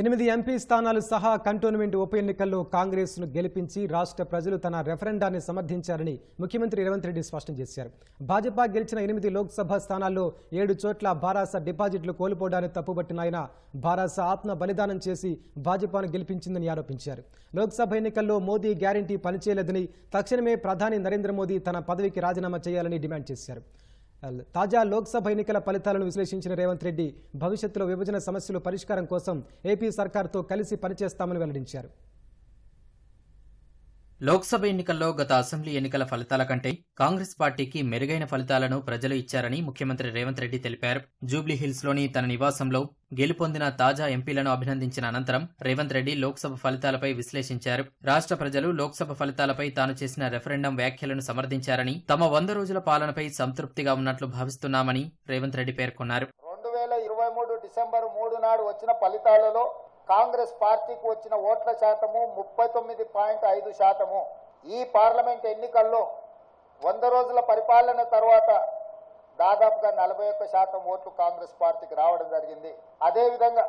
ఎనిమిది ఎంపీ స్థానాలు సహా కంటోన్మెంట్ ఉప ఎన్నికల్లో కాంగ్రెస్ను గెలిపించి రాష్ట్ర ప్రజలు తన రెఫరెండాన్ని సమర్థించారని ముఖ్యమంత్రి రేవంత్ రెడ్డి స్పష్టం చేశారు. భాజపా గెలిచిన ఎనిమిది లోక్సభ స్థానాల్లో ఏడు చోట్ల భారాస డిపాజిట్లు కోల్పోవడాన్ని తప్పుబట్టిన ఆయన భారాస ఆత్మ బలిదానం చేసి భాజపాను గెలిపించిందని ఆరోపించారు. లోక్సభ ఎన్నికల్లో మోదీ గ్యారంటీ పనిచేయలేదని తక్షణమే ప్రధాని నరేంద్ర మోదీ తన పదవికి రాజీనామా చేయాలని డిమాండ్ చేశారు. తాజా లోక్సభ ఎన్నికల ఫలితాలను విశ్లేషించిన రేవంత్ రెడ్డి భవిష్యత్తులో విభజన సమస్యలు పరిష్కారం కోసం ఏపీ సర్కార్తో కలిసి పనిచేస్తామని వెల్లడించారు. లోక్సభ ఎన్నికల్లో గత అసెంబ్లీ ఎన్నికల ఫలితాల కంటే కాంగ్రెస్ పార్టీకి మెరుగైన ఫలితాలను ప్రజలు ఇచ్చారని ముఖ్యమంత్రి రేవంత్ రెడ్డి తెలిపారు. జూబ్లీ తన నివాసంలో గెలుపొందిన తాజా ఎంపీలను అభినందించిన అనంతరం రేవంత్ రెడ్డి లోక్సభ ఫలితాలపై విశ్లేషించారు. రాష్ట్ర ప్రజలు లోక్సభ ఫలితాలపై తాను చేసిన రెఫరెండం వ్యాఖ్యలను సమర్థించారని తమ వంద రోజుల పాలనపై సంతృప్తిగా ఉన్నట్లు భావిస్తున్నామని రేవంత్ రెడ్డి పేర్కొన్నారు. రెండు వేల ఇరవై మూడు డిసెంబర్ మూడు నాడు వచ్చిన ఫలితాలలో కాంగ్రెస్ పార్టీకి వచ్చిన ఓట్ల శాతము ముప్పై తొమ్మిది పాయింట్ ఐదు శాతము. ఈ పార్లమెంట్ ఎన్నికల్లో వంద రోజుల పరిపాలన తర్వాత దాదాపుగా నలభై ఒక్క శాతం ఓట్లు కాంగ్రెస్ పార్టీకి రావడం జరిగింది. అదేవిధంగా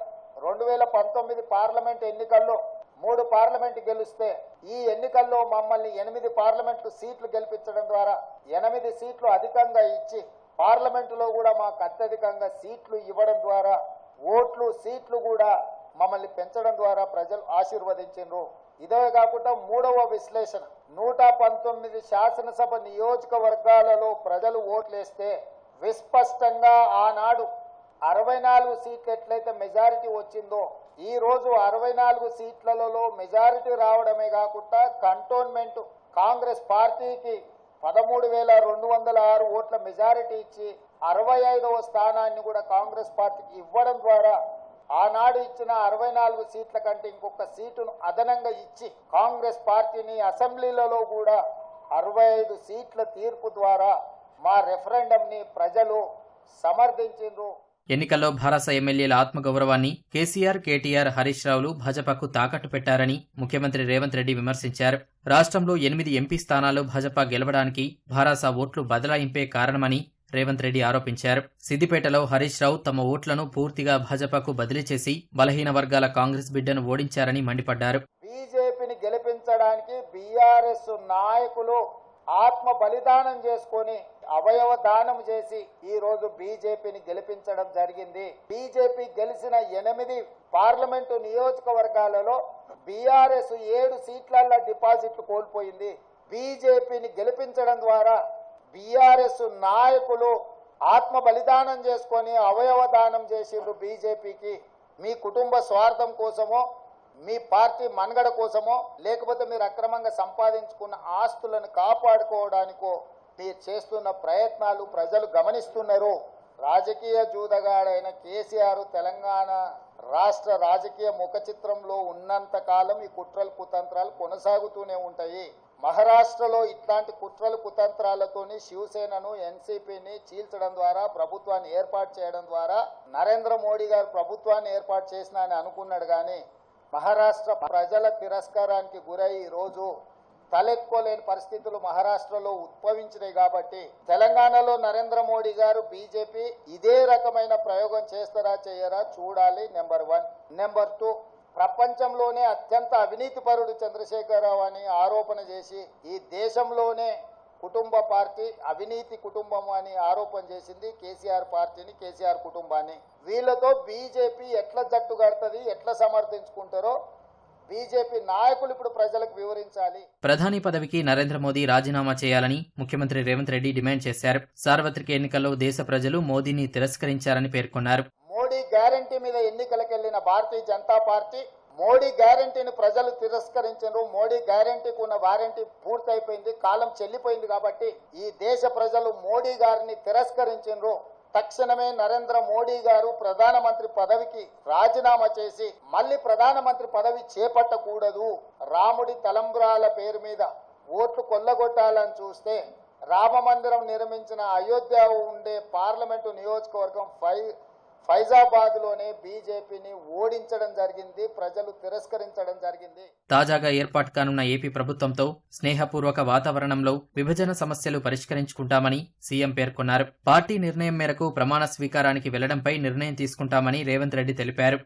రెండు వేల పంతొమ్మిది పార్లమెంట్ ఎన్నికల్లో మూడు పార్లమెంట్ గెలిస్తే ఈ ఎన్నికల్లో మమ్మల్ని ఎనిమిది పార్లమెంటు సీట్లు గెలిపించడం ద్వారా ఎనిమిది సీట్లు అధికంగా ఇచ్చి పార్లమెంటులో కూడా మాకు అత్యధికంగా సీట్లు ఇవ్వడం ద్వారా ఓట్లు సీట్లు కూడా మమ్మల్ని పెంచడం ద్వారా ప్రజలు ఆశీర్వదించారు ఇదే కాకుండా మూడవ విశ్లేషణ. నూట పంతొమ్మిది శాసనసభ నియోజకవర్గాలలో ప్రజలు ఓట్లేస్తే విస్పష్టంగా ఆనాడు అరవై నాలుగు సీట్లు ఎట్లయితే మెజారిటీ వచ్చిందో ఈ రోజు అరవై నాలుగు సీట్లలో మెజారిటీ రావడమే కాకుండా కంటోన్మెంట్ కాంగ్రెస్ పార్టీకి పదమూడు వేల రెండు వందల ఆరు ఓట్ల మెజారిటీ ఇచ్చి అరవై ఐదవ స్థానాన్ని కూడా కాంగ్రెస్ పార్టీకి ఇవ్వడం ద్వారా ఆనాడు ఇచ్చిన అరవై నాలుగు సీట్ల కంటే ఇంకొక సీటును అదనంగా ఇచ్చి కాంగ్రెస్ పార్టీని అసెంబ్లీలలో కూడా అరవై ఐదు సీట్ల తీర్పు ద్వారా మా రెఫరెండంని ప్రజలు సమర్థించారు ఎన్నికల్లో భారస ఎమ్మెల్యేల ఆత్మగౌరవాన్ని కేసీఆర్ కేటీఆర్ హరీష్ రావులు భాజపాకు తాకట్టు పెట్టారని ముఖ్యమంత్రి రేవంత్ రెడ్డి విమర్శించారు. రాష్ట్రంలో ఎనిమిది ఎంపీ స్థానాలు భాజపా గెలవడానికి భారాస ఓట్లు బదలాయింపే కారణమని రేవంత్ రెడ్డి ఆరోపించారు. సిద్దిపేటలో హరీష్ రావు తమ ఓట్లను పూర్తిగా భాజపాకు బదిలీ చేసి బలహీన వర్గాల కాంగ్రెస్ బిడ్డను ఓడించారని మండిపడ్డారు. బీజేపీని గెలిపించడానికి బీఆర్ఎస్ నాయకులు ఆత్మ బలిదానం చేసుకొని అవయవ దానం చేసి ఈ రోజు బీజేపీని గెలిపించడం జరిగింది. బీజేపీ గెలిచిన ఎనిమిది పార్లమెంటు నియోజకవర్గాలలో బీఆర్ఎస్ ఏడు సీట్లల్లో డిపాజిట్లు కోల్పోయింది. బీజేపీని గెలిపించడం ద్వారా బీఆర్ఎస్ నాయకులు ఆత్మ బలిదానం చేసుకొని అవయవ దానం చేసిండ్రు బీజేపీకి. మీ కుటుంబ స్వార్థం కోసమో మీ పార్టీ మనుగడ కోసమో లేకపోతే మీరు అక్రమంగా సంపాదించుకున్న ఆస్తులను కాపాడుకోవడానికో మీరు చేస్తున్న ప్రయత్నాలు ప్రజలు గమనిస్తున్నారు. రాజకీయ జూదగాడైన కేసీఆర్ తెలంగాణ రాష్ట్ర రాజకీయ ముఖ చిత్రంలో ఉన్నంత కాలం ఈ కుట్రలు కుతంత్రాలు కొనసాగుతూనే ఉంటాయి. మహారాష్ట్రలో ఇట్లాంటి కుట్రలు కుతంత్రాలతోని శివసేనను ఎన్సీపీని చీల్చడం ద్వారా ప్రభుత్వాన్ని ఏర్పాటు చేయడం ద్వారా నరేంద్ర మోడీ గారు ప్రభుత్వాన్ని ఏర్పాటు చేసిన అని అనుకున్నాడు కానీ మహారాష్ట్ర ప్రజల తిరస్కారానికి గురై ఈరోజు రోజు పరిస్థితులు మహారాష్ట్రలో ఉద్భవించినాయి కాబట్టి తెలంగాణలో నరేంద్ర మోడీ గారు బీజేపీ ఇదే రకమైన ప్రయోగం చేస్తారా చేయరా చూడాలి. Number one. నెంబర్ టూ ప్రపంచంలోనే అత్యంత అవినీతిపరుడు చంద్రశేఖరరావు అని ఆరోపణ చేసి ఈ దేశంలోనే కుటుంబ పార్టీ అవినీతి కుటుంబం అని ఆరోపణ చేసింది కేసీఆర్ పార్టీని కేసీఆర్ కుటుంబాన్ని. వీళ్ళతో బీజేపీ ఎట్లా జట్టు కడుతుంది ఎట్లా సమర్థించుకుంటారో బీజేపీ నాయకులు ఇప్పుడు ప్రజలకు వివరించాలి. ప్రధాని పదవికి నరేంద్ర మోదీ రాజీనామా చేయాలని ముఖ్యమంత్రి రేవంత్ రెడ్డి డిమాండ్ చేశారు. సార్వత్రిక ఎన్నికల్లో దేశ ప్రజలు మోదీని తిరస్కరించారని పేర్కొన్నారు. మోడీ గ్యారంటీ మీద ఎన్నికలకెళ్ళిన భారతీయ జనతా పార్టీ మోడీ గ్యారంటీని ప్రజలు తిరస్కరించారు మోడీ గ్యారంటీకి ఉన్న వారంటీ పూర్తయిపోయింది కాలం చెల్లిపోయింది కాబట్టి ఈ దేశ ప్రజలు మోడీ గారిని తిరస్కరించారు తక్షణమే నరేంద్ర మోడీ గారు ప్రధానమంత్రి పదవికి రాజీనామా చేసి మళ్ళీ ప్రధానమంత్రి పదవి చేపట్టకూడదు. రాముడి తలంబ్రాల పేరు మీద ఓట్లు కొల్లగొట్టాలని చూస్తే రామ మందిరం నిర్మించిన అయోధ్య ఉండే పార్లమెంటు నియోజకవర్గం ఫైవ్ ఫైజాబాద్లోనే బీజేపీని ఓడించడం జరిగింది ప్రజలు తిరస్కరించడం జరిగింది. తాజాగా ఏర్పాటు కానున్న ఏపీ ప్రభుత్వంతో స్నేహపూర్వక వాతావరణంలో విభజన సమస్యలు పరిష్కరించుకుంటామని సీఎం పేర్కొన్నారు. పార్టీ నిర్ణయం మేరకు ప్రమాణ స్వీకారానికి వెళ్ళడంపై నిర్ణయం తీసుకుంటామని రేవంత్ రెడ్డి తెలిపారు.